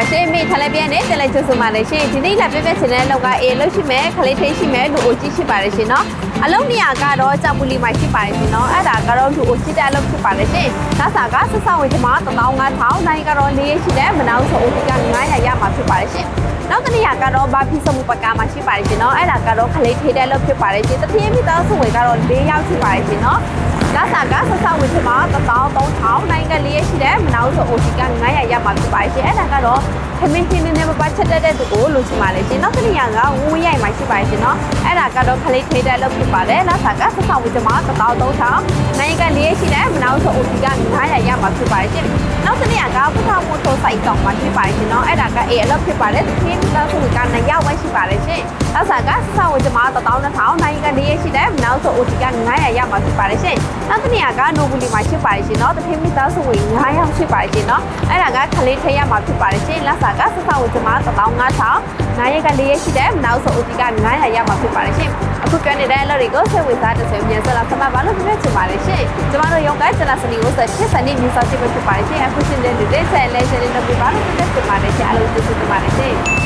ပါရှင်မိထလည်းပြန်နေတယ်လည်းကျေးဇူးပါတယ်ရှင်ဒီနေ့လာပြပြချင်တဲ့လောက်ကအေးလို့ရှိမယ်ခလေးသေးရှိမယ်လူအိုကြီးရှိပါတယ်ရှင်နော်အလုံးနေရာကတော့ကြောက်ပူလီမှာရှိပါတယ်ရှင်နော်အဲ့ဒါကတော့လူအိုကြီးတဲ့အလုပ်ဖြစ်ပါတယ်ရှင်ဒါစာကဆက်ဆောက်ဝင်ချမှာ15000နိုင်ကတော့လေးရှိတဲ့မနောက်ဆိုအိုကြီးက900ရမှာဖြစ်ပါတယ်ရှင်နောက်တစ်နေရာကတော့ဘာဖီစမှုပကာမှာရှိပါတယ်ရှင်နော်အဲ့ဒါကတော့ခလေးသေးတဲ့အလုပ်ဖြစ်ပါတယ်ရှင်တတိယမိသားစုဝင်ကတော့၄ယောက်ရှိပါတယ်ရှင်နော်ဒါစာကဆက်ဆောက်ဝင်ချ မှာ13000နိုင်ငံလေးရှိတဲ့မနောက်ဆိုအိုကြီးက900ရမှာဖြစ်ပါတယ်ရှင်အဲ့ဒါကတော့ခမင်းခင်းနေမပတ်ချက်တဲ့တူကိုလိုချင်ပါလေရှင်နောက်တစ်နေရာကဝူးရိုက်မှာရှိပါရှင်နော်အဲ့ဒါကတော့ခလေးထေးတဲ့လုပ်ဖြစ်ပါတယ်နောက်စာကဆက်ဆောင်ဝီကျမ1300နိုင်ကလေးရှိတဲ့မနောက်ဆိုအိုတီက900ရမှာဖြစ်ပါတယ်ရှင်နောက်တစ်နေရာကဖုထောင်မို့ထိုးစိုက်ဆောင်မှာဖြစ်ပါတယ်ရှင်နော်အဲ့ဒါကအေးအလုပ်ဖြစ်ပါတယ်သင်းသားဆိုက9ရောက်ပဲရှိပါတယ်ရှင် နောက်စာကဆက်ဆောင်ဝီကျမ12000နိုင်ကလေးရှိတဲ့မနောက်ဆိုအိုတီက900ရမှာဖြစ်ပါတယ်ရှင်နောက်တစ်နေရာကနိုဘူးလီမှာရှိပါတယ်ရှင်နော်သင်းမိသားစုဝင်9ရောက်ရှိပါတယ်ရှင်နော်အဲ့ဒါကခလေးထေးရမှာဖြစ်ပါတယ်ရှင်လက်စာကဆက်ဆောင်ဝီကျမ15000နိုင်ရကလေးရှိတဲ့မနောက်ဆိုအိုတီက900ရမှာဖြစ်ပါတယ်ရှင်အခုပြောနေတဲ့အလုပ်တွေကိုစိတ်ဝင်စားတဲ့ဆိုရင်ပြန်ဆက်လာဆက်မပါလို့ပြည့်ချင်ပါတယ်ရှင်ကျမတို့ရုံးကကျလာစနီကိုဆက်ချစ်စနီမြူစာချစ်ပဲဖြစ်ပါတယ်ရှင်အခုရှင်တဲ့လူတွေဆက်လဲရှင်တဲ့လုပ်ပြပါလို့ပြည့်ချင်ပါတယ်ရှင်အားလုံးကျေးဇူးတင်ပါတယ်ရှင်